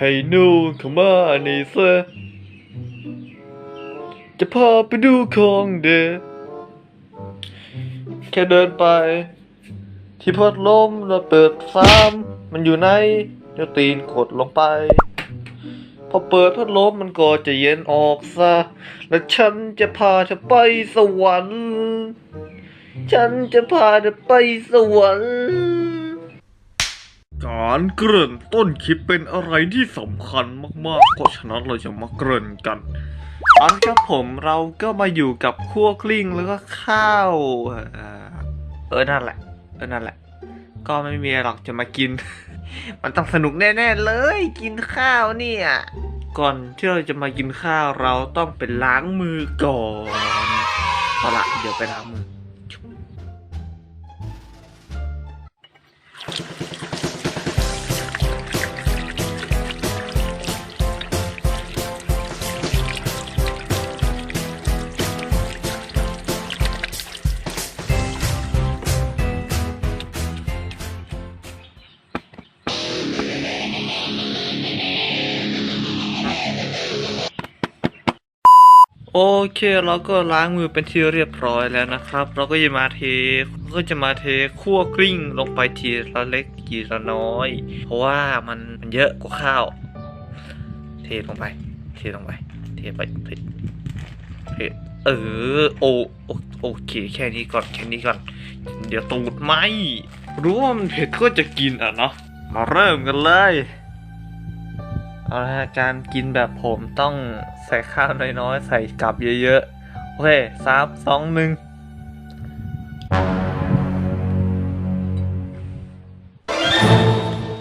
ให้หนูเข้ามานี่เซะจะพาไปดูของเด็ดแค่เดินไป ที่พัดลมแล้วเปิดซ้ำมันอยู่ในเดี๋ยวตีนกดลงไป พอเปิดพัดลมมันก็จะเย็นออกซะ และฉันจะพาเธอไปสวรรค์ ฉันจะพาเธอไปสวรรค์ การเกริ่นต้นคลิปเป็นอะไรที่สำคัญมากๆ เพราะฉะนั้นเราจะมาเกริ่นกันอันครับผมเราก็มาอยู่กับคั่วกลิ้งแล้วก็ข้าว เออ นั่นแหละ เออ นั่นแหละ ก็ไม่มีอะไรหรอกจะมากิน มันต้องสนุกแน่ ๆ เลย กินข้าวเนี่ย ก่อนที่เราจะมากินข้าวเราต้องไปล้างมือก่อนเอาละเดี๋ยวไปล้างมือ โอเคเราก็ล้างมือเป็นที่เรียบร้อยแล้วนะครับ เราก็จะมาเทก็จะมาเทคั่วกลิ้งลงไปทีละเล็กทีละน้อย เพราะว่ามันมันเยอะกว่าข้าว เทลงไป เทลงไป เทไปเทเออโอโอโอเคแค่นี้ก่อนแค่นี้ก่อน เดี๋ยวตูดไหมรู้ว่ามันเผ็ดก็จะกินอะเนาะมาเริ่มกันเลย เอาละการกินแบบผมต้องใส่ข้าวน้อยๆ ใส่กับเยอะๆ โอเคสามสองหนึ่ง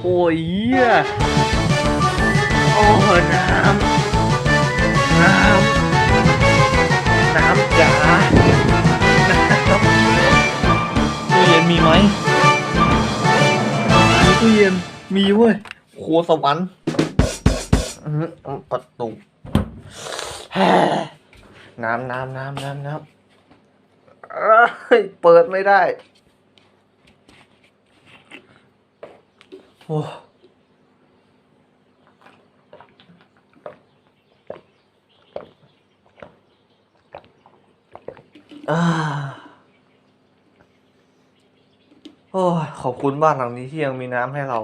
โอ้ยเยโอ้น้ำ น้ำ น้ำจ๋าน้ำตู้เย็นมีไหมตู้เย็นมีเว้ยครัวสวรรค์อื้อหือ ประตูน้ำน้ำน้ำน้ำน้ำเปิดไม่ได้ โอ้อโอ้ขอบคุณบ้านหลังนี้ที่ยังมีน้ำให้เรา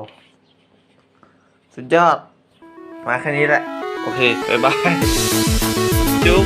สุดยอด มาแค่นี้แหละ โอเค บ๊ายบาย จุ๊บ